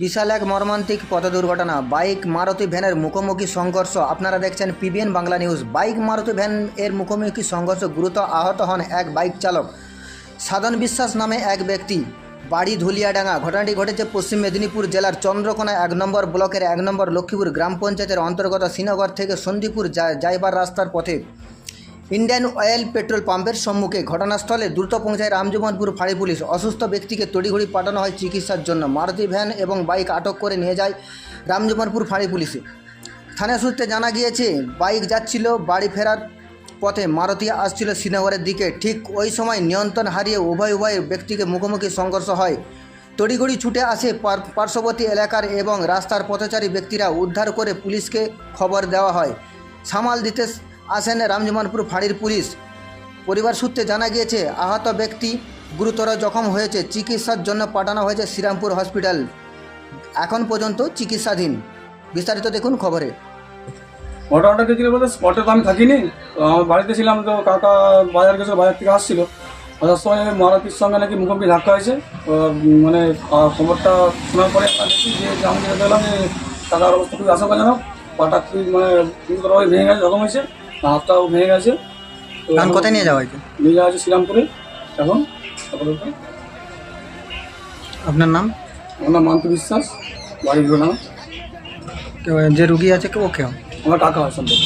বিশাল এক মর্মান্তিক পথ দুর্ঘটনা বাইক মারুতি ভ্যানের মুখোমুখি সংঘর্ষ। আপনারা দেখছেন PBN Bangla news. Bike Maruti van এর মুখোমুখি সংঘর্ষ গুরুতর আহত হন এক বাইক চালক। সাধন বিশ্বাস নামে এক ব্যক্তি। বাড়ি ধুলিয়াডাঙ্গা। ঘটনাটি ঘটেছে পশ্চিম মেদিনীপুর জেলার চন্দ্রকোনা এক নম্বর ব্লকের এক নম্বর লক্ষ্মীপুর গ্রাম পঞ্চায়েতের অন্তর্গত শ্রীনগর থেকে সন্দীপুর যাইবার রাস্তার পথে। ইন্ডিয়ান অয়েল পেট্রোল পাম্পের সম্মুখে ঘটনাস্থলে দ্রুত পৌঁছায় রামজীবনপুর ফাঁড়ি পুলিশ। অসুস্থ ব্যক্তিকে তড়িঘড়ি পাঠানো হয় চিকিৎসার জন্য। মারুতি ভ্যান এবং বাইক আটক করে নিয়ে যায় রামজীবনপুর ফাঁড়ি পুলিশে। থানা সূত্রে জানা গিয়েছে, বাইক যাচ্ছিল বাড়ি ফেরার পথে মারুতি আসছিল শ্রীনগরের দিকে। ঠিক ওই সময় নিয়ন্ত্রণ হারিয়ে উভয় উভয় ব্যক্তিকে মুখোমুখি সংঘর্ষ হয়। তড়িঘড়ি ছুটে আসে পার্শ্ববর্তী এলাকার এবং রাস্তার পথচারী ব্যক্তিরা উদ্ধার করে পুলিশকে খবর দেওয়া হয়। সামাল দিতে আসেন রামজীবনপুর ফাঁড়ির পুলিশ। পরিবার সূত্রে জানা গিয়েছে, আহত ব্যক্তি গুরুতর জখম হয়েছে, চিকিৎসার জন্য পাঠানো হয়েছে শ্রীরামপুর হসপিটাল। এখন পর্যন্ত চিকিৎসাধীন। বিস্তারিত দেখুন খবরে। ঘটনাটা দেখলে বলতে? স্পটে তো আমি থাকিনি। আমার বাড়িতে ছিলাম তো, কাকা বাজার গেছিল, বাজার থেকে আসছিল। আসার সময় মারুতির সঙ্গে নাকি মুখোমুখি ধাক্কা হয়েছে। মানে খবরটা শোনার পরে দেখি যে আমি যেটা যে, কাকার অবস্থা খুবই আশঙ্কাজনক। পাটা মানে ভেঙে গেছে, জখম হয়েছে। হাতটাও ভেঙে গেছে। তো এখন কোথায় নিয়ে যাওয়া হয়েছে? নিয়ে যাওয়া হয়েছে শ্রীরামপুরে। এখন আপাতত আপনার নাম? আমার নাম মান্তু বিশ্বাস বাড়ির নাম যে রুগী আছে কেউ কেউ আমার টাকা হয় সম্ভব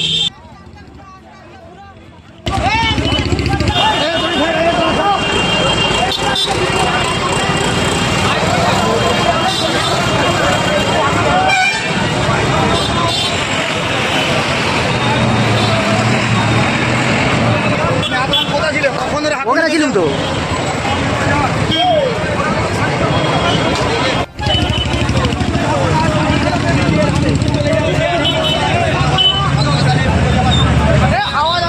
ছিলাম তো। আওয়াজ।